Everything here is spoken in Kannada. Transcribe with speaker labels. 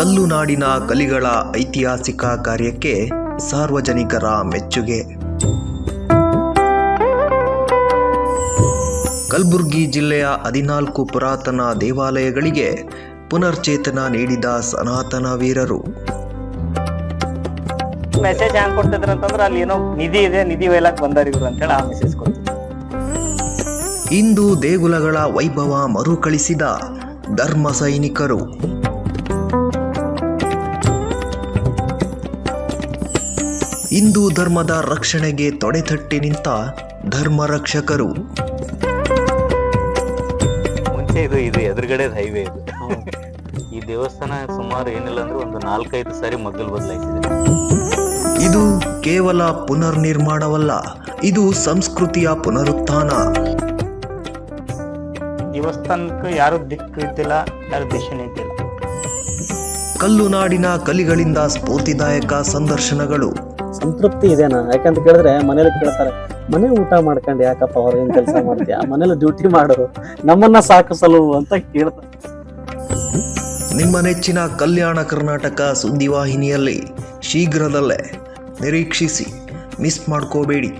Speaker 1: ಕಲ್ಲು ನಾಡಿನ ಕಲಿಗಳ ಐತಿಹಾಸಿಕ ಕಾರ್ಯಕ್ಕೆ ಸಾರ್ವಜನಿಕರ ಮೆಚ್ಚುಗೆ. ಕಲಬುರಗಿ ಜಿಲ್ಲೆಯ ಹದಿನಾಲ್ಕು ಪುರಾತನ ದೇವಾಲಯಗಳಿಗೆ ಪುನರ್ಚೇತನ ನೀಡಿದ ಸನಾತನ ವೀರರು.
Speaker 2: ಮೆಸೇಜ್ ಹ್ಯಾಂಗ್ ಕೊಡ್ತಿದ್ರು ಅಂತಂದ್ರ ಅಲ್ಲಿ ಏನೋ ನಿಧಿ ಇದೆ ನಿಧಿ ಒಯ್ಲಕ್ ಬಂದಾರ ಇವ್ರು ಅಂತೇಳಿ ಆ ಮೆಸೇಜ್ ಕೊಡ್ತಿದ್ರು.
Speaker 1: ಇಂದು ದೇಗುಲಗಳ ವೈಭವ ಮರುಕಳಿಸಿದ ಧರ್ಮ ಸೈನಿಕರು. ಹಿಂದೂ ಧರ್ಮದ ರಕ್ಷಣೆಗೆ ತೊಡೆತಟ್ಟಿ ನಿಂತ ಧರ್ಮ ರಕ್ಷಕರು
Speaker 3: ಮುಂಚೆ ಇದು ಇದು ಎದುರುಗಡೆ ಹೈವೇ ಇದು. ಈ ದೇವಸ್ಥಾನ ಸುಮಾರು ಏನಿಲ್ಲ ಅಂದ್ರೆ ಒಂದು ನಾಲ್ಕೈದು ಸಾರಿ ಮೊದಲು ಬದಲಾಯಿಸಿದೆ
Speaker 1: ಇದು ಕೇವಲ ಪುನರ್ನಿರ್ಮಾಣವಲ್ಲ ಇದು ಸಂಸ್ಕೃತಿಯ ಪುನರುತ್ಥಾನ.
Speaker 2: ದೇವಸ್ಥಾನಕ್ಕೆ ಯಾರು ದಿಕ್ಕು ಇದ್ದಿಲ್ಲ ಯಾರು ದಿಶೆನೂ ಇದ್ದಿಲ್ಲ
Speaker 1: ಕಲ್ಲು ನಾಡಿನ ಕಲಿಗಳಿಂದ ಸ್ಫೂರ್ತಿದಾಯಕ ಸಂದರ್ಶನಗಳು.
Speaker 4: ಸಂತೃಪ್ತಿ ಇದೆನಾ? ಯಾಕಂತ ಕೇಳಿದ್ರೆ ಮನೇಲಿ ಕೇಳ್ತಾರೆ, ಮನೆ ಊಟ ಮಾಡ್ಕೊಂಡು ಯಾಕಪ್ಪ ಹೊರಗಿನ ಕೆಲಸ ಮಾಡ್ತೀಯ? ಮನೇಲಿ ಡ್ಯೂಟಿ ಮಾಡು, ನಮ್ಮನ್ನ ಸಾಕಿಸಲು ಅಂತ ಕೇಳ್ತಾರೆ.
Speaker 1: ನಿಮ್ಮ ನೆಚ್ಚಿನ ಕಲ್ಯಾಣ ಕರ್ನಾಟಕ ಸುದ್ದಿವಾಹಿನಿಯಲ್ಲಿ ಶೀಘ್ರದಲ್ಲೇ ನಿರೀಕ್ಷಿಸಿ, ಮಿಸ್ ಮಾಡ್ಕೋಬೇಡಿ.